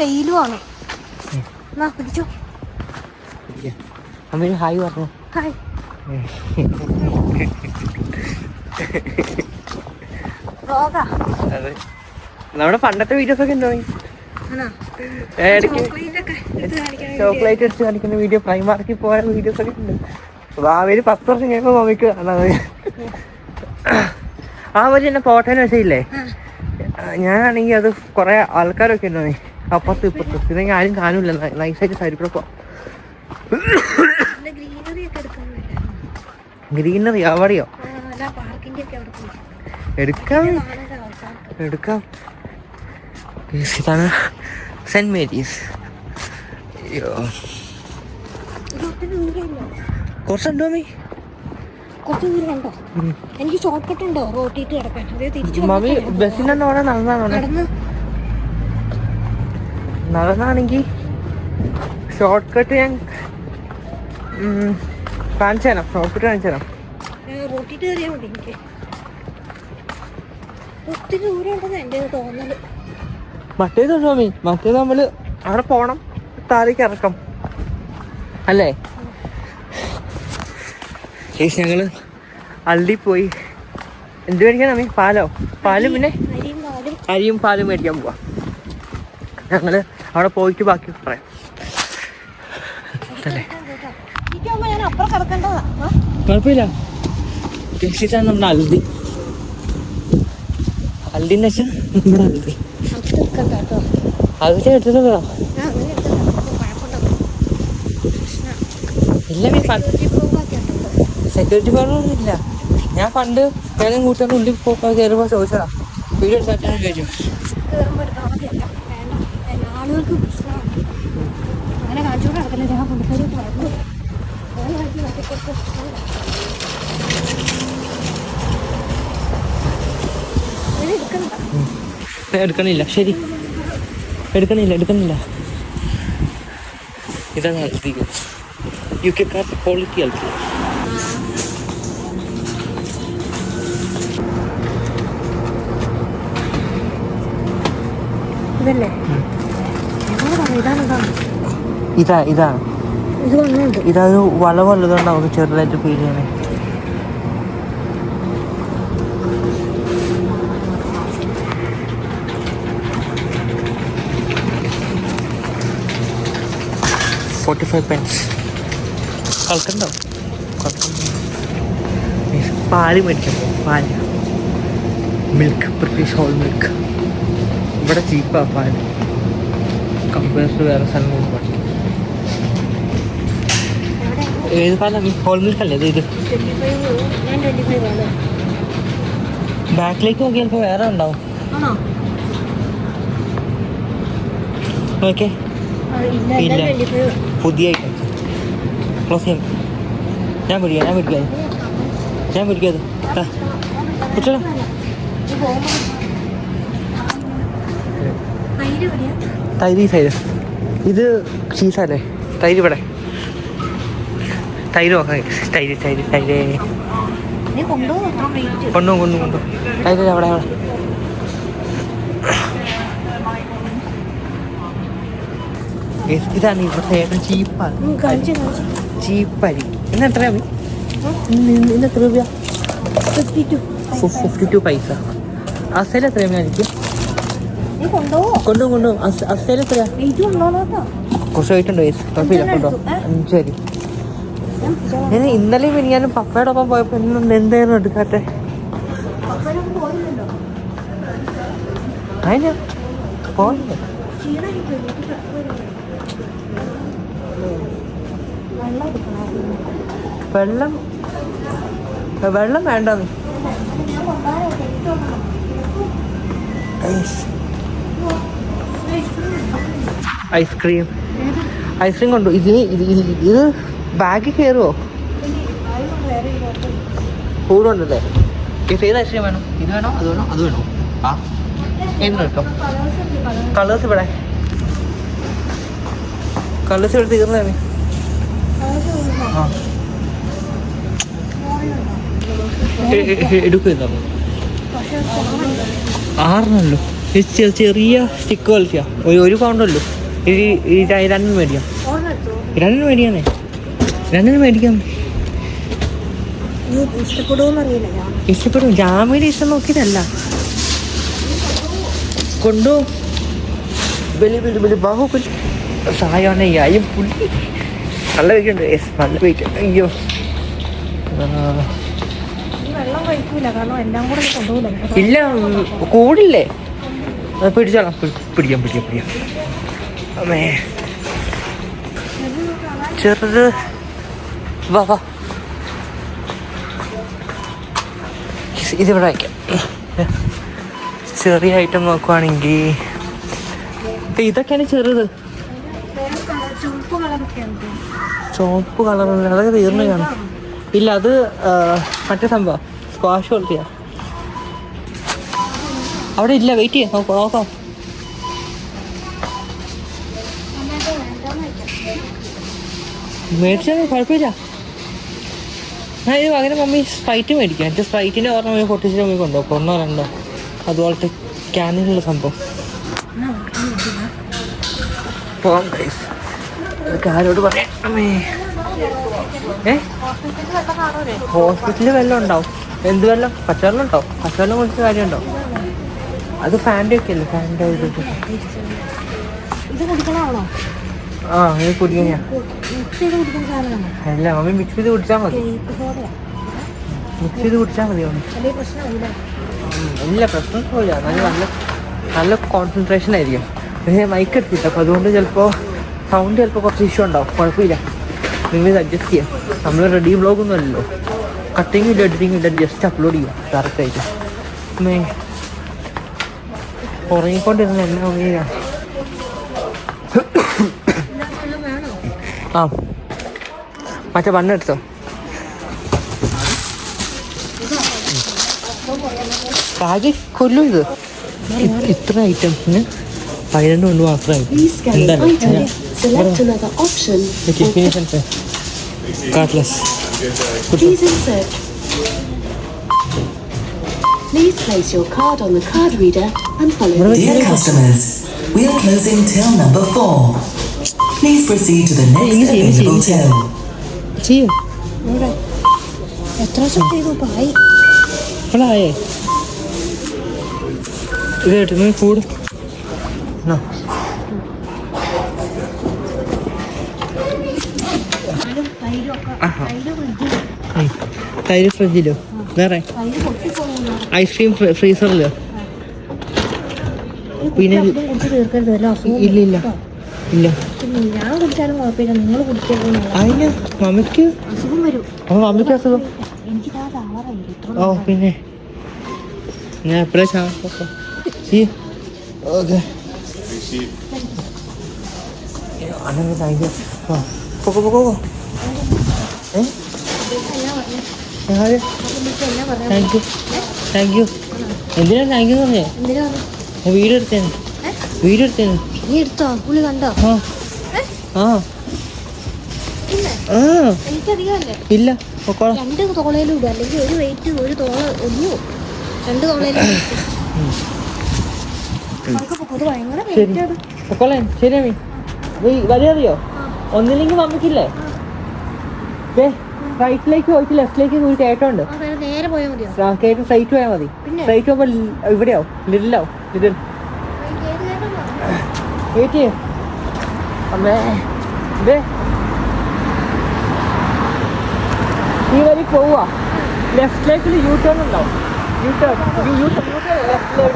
വെയിലുമാണ് പിടിച്ചോ അമ്മ ഹായ് പറഞ്ഞു. ഹായ്. അതെ. നമ്മുടെ പണ്ടത്തെ വീഡിയോസ് ഒക്കെ ഉണ്ടോ ചോക്ലേറ്റ് അടിച്ച് കാണിക്കുന്ന വീഡിയോ പ്രൈമാർക്കിൽ പോയ വീഡിയോസ് ഒക്കെ ഉണ്ട്. ഭാവിയിൽ പത്ത് വർഷം കഴിയുമ്പോൾ മമ്മിക്ക് കാണാം ആ വഴി എന്നെ പോട്ടേന്ന് വെച്ചില്ലേ? ഞാനാണെങ്കി ഞാനാണെങ്കിൽ അത് കുറെ ആൾക്കാരൊക്കെ ഉണ്ടോ അപ്പുറത്ത് ഇപ്പുറത്ത്. പിന്നെ ആരും കാണില്ല നൈസായിട്ട് സൈഡിൽ കൂടെ പോവാം. ഗ്രീനറി അവിടെയോ? എടുക്കാം. എടുക്കാം. ഇതാണ് സെന്റ് മേരീസ് അയ്യോ. കുറച്ചുണ്ടോ മീ കുറച്ച് ദൂരം എനിക്ക് ഷോർട്ട് കട്ട് ഉണ്ടോ റോട്ടിട്ട് കിടക്കാൻ. അതേ തിരിച്ചു മമ്മി ബസ്സിനാണ് അവിടെ നടന്നാണോ നടന്ന്. നടന്നാണെങ്കിൽ ഷോർട്ട് കട്ട് ഞാൻ കാണിച്ചു തരാം ഷോർട്ട് കട്ട് കാണിച്ചു തരാം റോട്ടിട്ട് കയറിയാൽ മതി എനിക്ക്. ഒത്തിരി ദൂരം ഉണ്ടെന്ന് എന്റെ ഒരു തോന്നൽ. മറ്റേത് സ്വാമി മറ്റേത് നമ്മൾ അവിടെ പോണം താഴേക്ക് ഇറക്കം. അല്ലേ? ചേച്ചി ഞങ്ങൾ അള്ളി പോയി. എന്ത് മേടിക്കാൻ പാലോ? പാലും പിന്നെ അരിയും പാലും. അരിയും പാലും മേടിക്കാൻ പോവാ. ഞങ്ങൾ അവിടെ പോയിട്ട് ബാക്കി പറയാം അല്ലേ? കുഴപ്പമില്ല നമ്മുടെ അൽദി വെച്ചാൽ നമ്മുടെ അൽദി എടുത്തതാ. ഇല്ല നീ? സെക്യൂരിറ്റി പാർലൊന്നും ഇല്ല ഞാൻ പണ്ട് ഞാനും കൂട്ടുകാരുടെ ഉള്ളിൽ പോകുമ്പോൾ കയറുമ്പോൾ ചോദിച്ചതാ വീഡിയോ എടുത്താൽ ചോദിച്ചു ആളുകൾക്ക് പ്രശ്നമാണ്. അങ്ങനെ കാണിച്ചോണ്ട് നടക്കില്ല ഞാൻ പുള്ളിക്കാരി പറഞ്ഞു അങ്ങനെ കാണിച്ച് നടത്തിക്കൊടുത്ത് എടുക്കണില്ല. ശരി. എടുക്കണില്ല എടുക്കണില്ല. ഇതാണ് Aldi UK car quality Aldi Aldi ഇതല്ലേ? ഇതാ ഇതാണ് ഇതാണ്. ഇതാ ഇത്. ഇതൊരു വളവുള്ളതുകൊണ്ട് നമുക്ക് ചെറുതായിട്ട് ഫീൽ ചെയ്യണേ. ഫോർട്ടി ഫൈവ് പെൻസ് കളക്കണ്ടോ പാൽ മേടിക്കാൻ പോകും പാൽ. മിൽക്ക് ബ്രിട്ടീഷ് ഹോൾ മിൽക്ക് ഇവിടെ ചീപ്പാ പാൽ. കമ്പയർ ടു വേറെ സ്ഥലങ്ങളിൽ പഠിക്കും ഏത് പാലാണ് ഹോൾ മിൽക്ക് അല്ലേ? ഇത് ബാക്കിലേക്ക് നോക്കി ചിലപ്പോൾ വേറെ ഉണ്ടാവും. ഓക്കെ. ഇല്ല പുതിയ ഐറ്റം ക്ലോസ് ചെയ്യാം ഞാൻ പിടിക്കാം ഞാൻ പിടിക്കാം ഞാൻ പിടിക്കാം അത്. ആ, പിടിച്ചോളാം തൈര് ഈ സൈഡ് ഇത് ചീസല്ലേ തൈര് ഇവിടെ. തൈര് നോക്കാം. തൈര് തൈര് തൈര്. കൊണ്ടു? കൊണ്ടു കൊണ്ടു തൈര് അവിടെ. അവിടെ ഇതാണ് ഇവിടുത്തെ ഏറ്റവും ചീപ്പാണ് ചീപ്പരി ഇന്ന് എത്രയാ ഇന്ന് എത്ര രൂപ ഫിഫ്റ്റി ടു പൈസ. അസേല എത്രയാ എനിക്ക് കൊണ്ടുപോകും കൊണ്ടു കൊണ്ടു. അസേല എത്രയാ? വെയിറ്റ് കൊണ്ടുപോകണോ കേട്ടോ കുറച്ച് വെയിറ്റുണ്ടോ കുഴപ്പമില്ല കൊണ്ടോ. ഉം, ശരി. ഞാൻ ഇന്നലെയും മിനിഞ്ഞാലും പപ്പയുടെ ഒപ്പം പോയപ്പോൾ ഇന്ന് എന്തായിരുന്നു എടുക്കാത്തെ? അതിന് പോയില്ല. വെള്ളം വെള്ളം വെള്ളം ഐസ്ക്രീം. ഐസ്ക്രീം കൊണ്ടു. ഇതിന് ഇത് ബാഗിൽ കയറുമോ കൂടുണ്ടല്ലേ? ഇത് ഏത് ഐസ്ക്രീം വേണം? ഇത് വേണോ? അത് വേണോ? അത് വേണോ? ആ. എന്ത് കിട്ടും കളേഴ്സ് ഇവിടെ. കളേഴ്സ് ഇവിടെ തീർന്നതാണ് ആ. കുറവുണ്ട് ആറിനല്ലോ ചെറിയ സ്റ്റിക്ക് ക്വാളിറ്റിയാ ഒരു ഒരു പൗണ്ടല്ലോ ഇത് ഈ ര- രണ്ടിന് മേടിക്കാം. രണ്ടിന് മേടിക്കാന്നേ രണ്ടിന് മേടിക്കാം. ഇഷ്ടപ്പെടും. ജാമ്യം ഇഷ്ടം നോക്കിയതല്ല. കൊണ്ടു. ബാഹു ബലി ഈ അയ്യം പുള്ളി. നല്ല വെയിറ്റ് ഉണ്ട്. യെസ് നല്ല വെയിറ്റ് അയ്യോ. ഇല്ല കൂടില്ലേ? പിടിച്ചോളാം. പിടിക്കാം പിടിക്കാം പിടിക്കാം. അമ്മേ. ചെറുത്. വാ വാ. ഇത് ഇതിവിടെ വയ്ക്കാം. ചെറിയ ഐറ്റം നോക്കുവാണെങ്കിൽ ഇതൊക്കെയാണ് ചെറുത്. ചുവപ്പ് കളർ അതൊക്കെ തീർന്നു കാണും. ഇല്ല അത് മറ്റേ സംഭവം. സ്ക്വാഷ് പോലത്തെയാ. അവിടെ ഇല്ല വെയിറ്റ് ചെയ്യാം. നോക്കാം നോക്കാം. മേടിച്ചാൽ കുഴപ്പമില്ല. ഞാൻ ഇത് പകരം മമ്മി സ്പ്രൈറ്റ് മേടിക്കാം. എന്റെ സ്പ്രൈറ്റിന്റെ ഓർമ്മ മമ്മി പൊട്ടിച്ചിട്ട് മമ്മി കൊണ്ടുപോകും ഒന്നോ രണ്ടോ. അതുപോലത്തെ ക്യാനിലുള്ള സംഭവം. പോകാം അതൊക്കെ ആരോട് പറയാം? അമ്മേ. ഏ? ഹോസ്പിറ്റലിൽ വെള്ളം ഉണ്ടാവും. എന്ത് വെള്ളം പച്ചവെള്ളം ഉണ്ടാവും. പച്ചവെള്ളം കുടിച്ച കാര്യം ഉണ്ടാവും അത് ഫാന്റെ ഒക്കെ അല്ലേ ഫാന്റെ ഇത്. കുടിക്കണോ ആ ഇത് കുടിക്കുന്ന അല്ല മമ്മി മിക്സ് ചെയ്ത് കുടിച്ചാൽ മതി. മിക്സ് ചെയ്ത് കുടിച്ചാൽ മതി ഇല്ല പ്രശ്നം പ്രശ്നമൊന്നുമില്ല നല്ല നല്ല നല്ല കോൺസെൻട്രേഷൻ ആയിരിക്കും. പക്ഷേ മൈക്ക് എടുത്തിട്ട്. അപ്പോൾ അതുകൊണ്ട് ചിലപ്പോൾ സൗണ്ട് ചിലപ്പോൾ കുറച്ച് ഇഷ്യൂ ഉണ്ടാവും. കുഴപ്പമില്ല. നിങ്ങൾ ഇത് അഡ്ജസ്റ്റ് ചെയ്യാം. നമ്മൾ റെഡി ബ്ലോഗ് ഒന്നും അല്ലല്ലോ. കട്ടിങ്ങും ഇല്ല എഡിറ്റിങ്ങും ഇല്ല ജസ്റ്റ് അപ്ലോഡ് ചെയ്യാം. കറക്റ്റായിട്ട് ഉറങ്ങിക്കൊണ്ടിരുന്ന എന്നെ ഉറങ്ങിയ ആ. മറ്റേ ബണ്ണെടുത്തോ ആകെ കൊല്ലു ഇത്. ഇത്ര ഐറ്റംസിന് പതിനെണ്ണം കൊണ്ട് മാത്രമായി. എന്തായാലും item. Please place your card on the card reader and follow the Dear customers, we are closing till number four. Please proceed to the next available easy. till. ചെയ്യോ you. എത്ര ദിവസം ചെയ്തു Hola. ഇപ്പോഴായേ ഇത് കേട്ടു നീ കൂട് തൈരും ഫ്രിഡ്ജിലോ വേറെ ഐസ്ക്രീം ഫ്രീസറിൽ പിന്നെ ഇല്ല ഇല്ല ഇല്ല. ഞാൻ കുടിച്ചാലും കുഴപ്പമില്ല നിങ്ങൾ കുടിക്കരുത് അതിന് മമ്മിക്ക്? അസുഖം വരും മമ്മിക്ക് അസുഖം? ഓ പിന്നെ. ഞാൻ എപ്പോഴാ ചാൻസ് ഓക്കെ. അങ്ങനെ താങ്ക് യു പൊക്കോ പൊക്കോ പൊക്കോ. ഏ ഞാൻ എന്നാ പറഞ്ഞ താങ്ക് യു താങ്ക് യു എന്തിനാ താങ്ക് യു പറഞ്ഞേ? വീഡിയോ എടുത്തേന്. വീഡിയോ എടുത്തേന്. നീ എടുത്തോ? പുള്ളി കണ്ടോ? ആ. ഇല്ല. രണ്ട് തോളയിലും ഇടും. അല്ലെങ്കിൽ ഒരു വെയിറ്റ് ഒരു തോള ഒന്നു രണ്ട് തോളയിലും ശരി. അമ്മി. ഒന്നില്ലെങ്കിൽ മമ്മിക്കില്ലേ റൈറ്റിലേക്ക് പോയിട്ട് ലെഫ്റ്റിലേക്ക് ഒരു കയറ്റമുണ്ട്. നേരെ പോയാൽ മതിയോ? ആ, കയറ്റം സ്ട്രൈറ്റ് പോയാൽ മതി? സ്ട്രൈറ്റ് പോകുമ്പോൾ ഇവിടെയോ? ലിഡിലോ ലിറ്റിൽ ഏത് വെയിറ്റ് അമ്മേ. ഈ വഴി പോവാ. ലെഫ്റ്റിലേക്ക് യൂ ടേൺ ഉണ്ടാവും. യൂ ടേൺ യൂ ടേൺ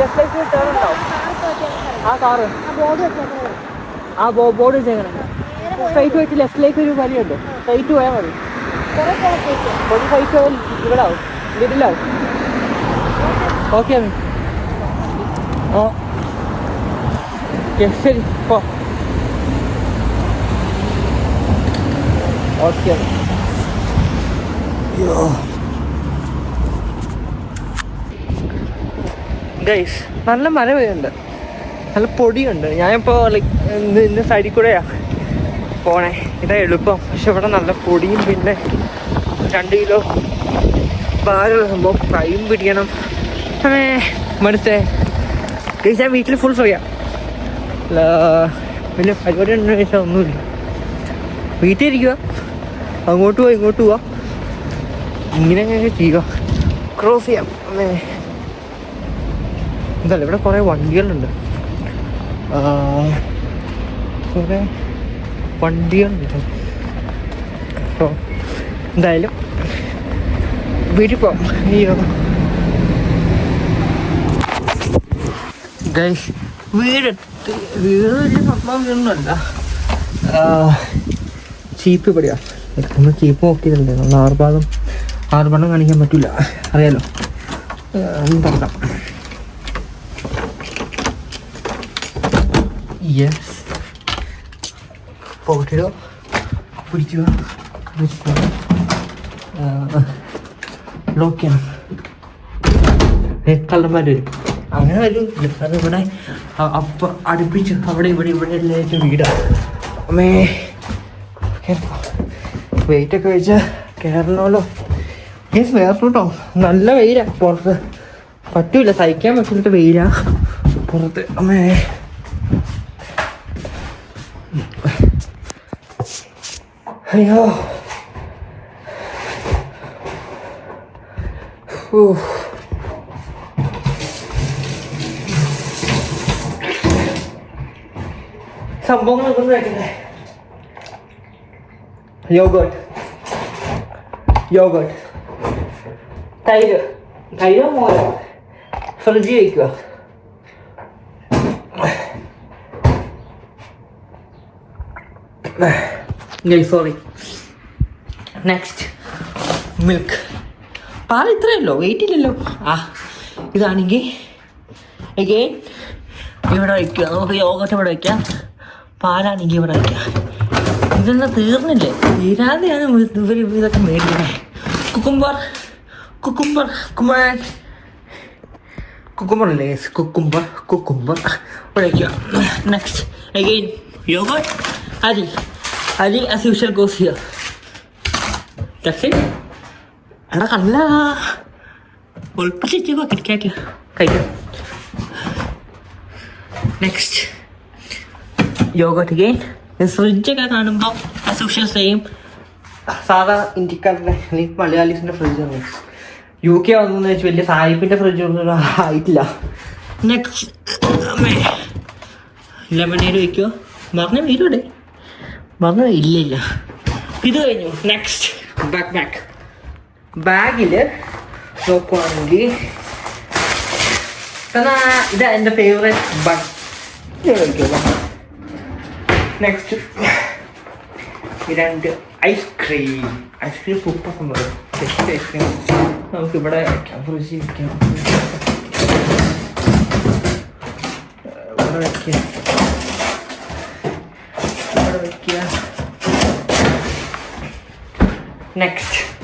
ലെഫ്റ്റിലേക്ക് ടേൺ ഉണ്ടാവും. ആ കാറ്. ആ ബോർഡ് വെച്ചേക്കണം. സ്ട്രൈറ്റ് പോയിട്ട് ലെഫ്റ്റിലേക്ക് ഒരു വലിയുണ്ട് സ്ട്രൈറ്റ് പോയാൽ മതി. കുറെ കുഴപ്പമില്ല ഒരു സ്ട്രൈറ്റ് പോയാൽ ഇവിടെ ഓക്കെ അമ്മി ഓ ഓക്കെ ശരി പോ ഓക്കെ ഗൈസ് നല്ല മഴ പെയ്യുന്നുണ്ട്. നല്ല പൊടിയുണ്ട്. ഞാനിപ്പോൾ ലൈക്ക് ഇന്ന് ഇന്ന് സൈഡിൽ കൂടെയാ പോണേ. ഇതാ എളുപ്പം. പക്ഷെ ഇവിടെ നല്ല പൊടിയും പിന്നെ രണ്ട് കിലോ ഭാരമുള്ള സംഭവം ഫ്രൈയും പിടിക്കണം. അമ്മേ മടുത്തേ. ഞാൻ വീട്ടിൽ ഫുൾ ഫ്രീയാ വലിയ പരിപാടി ഉണ്ടെന്ന് ചോദിച്ചാൽ ഒന്നുമില്ല. വീട്ടിൽ ഇരിക്കുക അങ്ങോട്ട് പോവാ ഇങ്ങോട്ട് പോവാ. ഇങ്ങനെ ചെയ്യുക. ക്രോസ് ചെയ്യാം. അമ്മേ എന്തല്ല ഇവിടെ കുറേ വണ്ടികളുണ്ട്. കുറേ വണ്ടികളുണ്ട്. അപ്പോൾ എന്തായാലും വിരിപ്പം അയ്യോ. ഗൈസ് വീടെത്തി വീട് സംഭവം സംഭവമൊന്നുമല്ല ചീപ്പ് ഇവിടെയാ. നമ്മൾ ചീപ്പ് നോക്കിയതല്ലേ നമ്മൾ ആർഭാഗം ആർഭാഗം കാണിക്കാൻ പറ്റില്ല അറിയാലോ. പറഞ്ഞ യെസ് പോകട്ടിടോ. പിടിക്കുക ലോക്ക് ചെയ്യണം കള്ളന്മാർ വരും. അങ്ങനെ ഒരു അത് ഇവിടെ അ- അപ്പ അടുപ്പിച്ച് അവിടെ ഇവിടെ ഇവിടെ എല്ലാവരും വീടാണ് അമ്മേ വെയിറ്റ് ഒക്കെ വെച്ച് കയറണമല്ലോ യെസ് വേറെ കേട്ടോ നല്ല വെയിലാണ് പുറത്ത്. പറ്റൂല സഹിക്കാൻ പറ്റുന്നിട്ട് വെയിലാ. പുറത്ത് അമ്മേ. അയ്യോ. സംഭവങ്ങളൊക്കെ ഒന്ന് കഴിക്കണ്ടേ യോഗോട്ട് യോഗോട്ട് തൈര്. തൈരോ മോരോ? ഫ്രിഡ്ജിൽ വയ്ക്കുക സോറി നെക്സ്റ്റ് മിൽക്ക് പാൽ ഇത്രയല്ലോ? വെയിറ്റ് ഇല്ലല്ലോ. ആ ഇതാണെങ്കിൽ ഓക്കെ ഇവിടെ വയ്ക്കുക നമുക്ക് യോഗട്ട് ഇവിടെ വയ്ക്കാം പാലാണെങ്കിൽ ഇവിടെ വയ്ക്കാം ഇതെന്നാ തീർന്നില്ലേ? തീരാതെയാണ് ഇവർ ഇതൊക്കെ മേടിക്കണേ കുക്കുംബർ കുക്കുംബർ കുമാൻ കുക്കുംബർ അല്ലേ? കുക്കുംബർ കുക്കുംബർ വയ്ക്കുക നെക്സ്റ്റ് അഗെയിൻ യോഗ അരി. അരി as usual goes here that's എടാ കല്ല ഒളിപ്പിച്ചോ കിടക്കാറ്റ് കഴിക്കും. നെക്സ്റ്റ് യോഗട്ട് ഗെയിൻ ഫ്രിഡ്ജൊക്കെ കാണുമ്പോൾ സൂഷ്യൽ സെയിം സാധാ ഇന്ത്യക്കാരുടെ അല്ലെങ്കിൽ മലയാളീസിന്റെ ഫ്രിഡ്ജാണ് യു കെ വന്നെന്ന് വെച്ചാൽ വലിയ സായിപ്പിന്റെ ഫ്രിഡ്ജ് ഒന്നും ആയിട്ടില്ല. നെക്സ്റ്റ് ലെമണേഡ് വയ്ക്കുമോ പറഞ്ഞ വീടോടെ പറഞ്ഞു ഇല്ല ഇല്ല. ഇത് കഴിഞ്ഞു. നെക്സ്റ്റ് ബാക്ക് ബാക്ക് ബാഗിൽ നോക്കുവാണെങ്കിൽ ഇത് എന്റെ ഫേവറേറ്റ് ബൺ നെക്സ്റ്റ് രണ്ട് ice cream ice cream super സംഭവം ടെസ്റ്റ് ഐസ്ക്രീം നമുക്ക് ഇവിടെ വയ്ക്കാം ഫ്രിഡ്ജിൽ വയ്ക്കാം ഇവിടെ വയ്ക്കുക ഇവിടെ വയ്ക്കുക നെക്സ്റ്റ്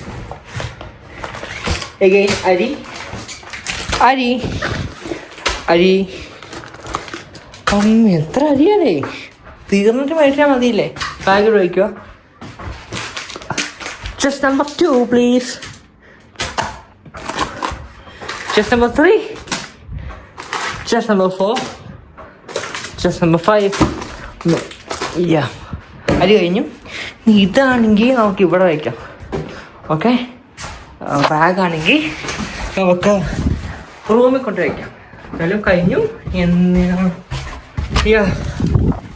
എഗെയിൻ അരി അരി അരി അമ്മ എത്ര അരിയാണേ തീർന്നിട്ട് മേടിച്ചാൽ മതിയില്ലേ? ബാഗിൽ വയ്ക്കുക just number two please just number three just number four just number five അരി കഴിഞ്ഞു. ഇതാണെങ്കിൽ നമുക്ക് ഇവിടെ വയ്ക്കാം ഓക്കെ ബാഗാണെങ്കിൽ നമുക്ക് റൂമിൽ കൊണ്ട് വയ്ക്കാം എന്നാലും കഴിഞ്ഞു. എന്തിനാ?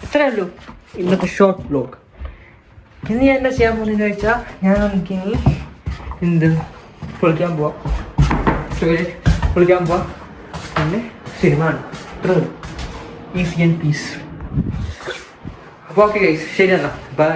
ഇത്രയേ ഉള്ളൂ. ഇന്നത്തെ ഷോർട്ട് ബ്ലോഗ് ഇനി ഞാൻ എന്താ ചെയ്യാൻ പോകുന്നതെന്ന് വെച്ചാൽ ഞാൻ നമുക്ക് ഇനി എന്ത്? കുളിക്കാൻ പോവാം. കുളിക്കാൻ പോവാം. പിന്നെ സിനിമ ആണ് ഇത്രേ ഉള്ളൂ. ഈസി ആൻഡ് പീസ് അപ്പോൾ ഓക്കെ ഗൈസ് ശരി എന്നാൽ ബൈ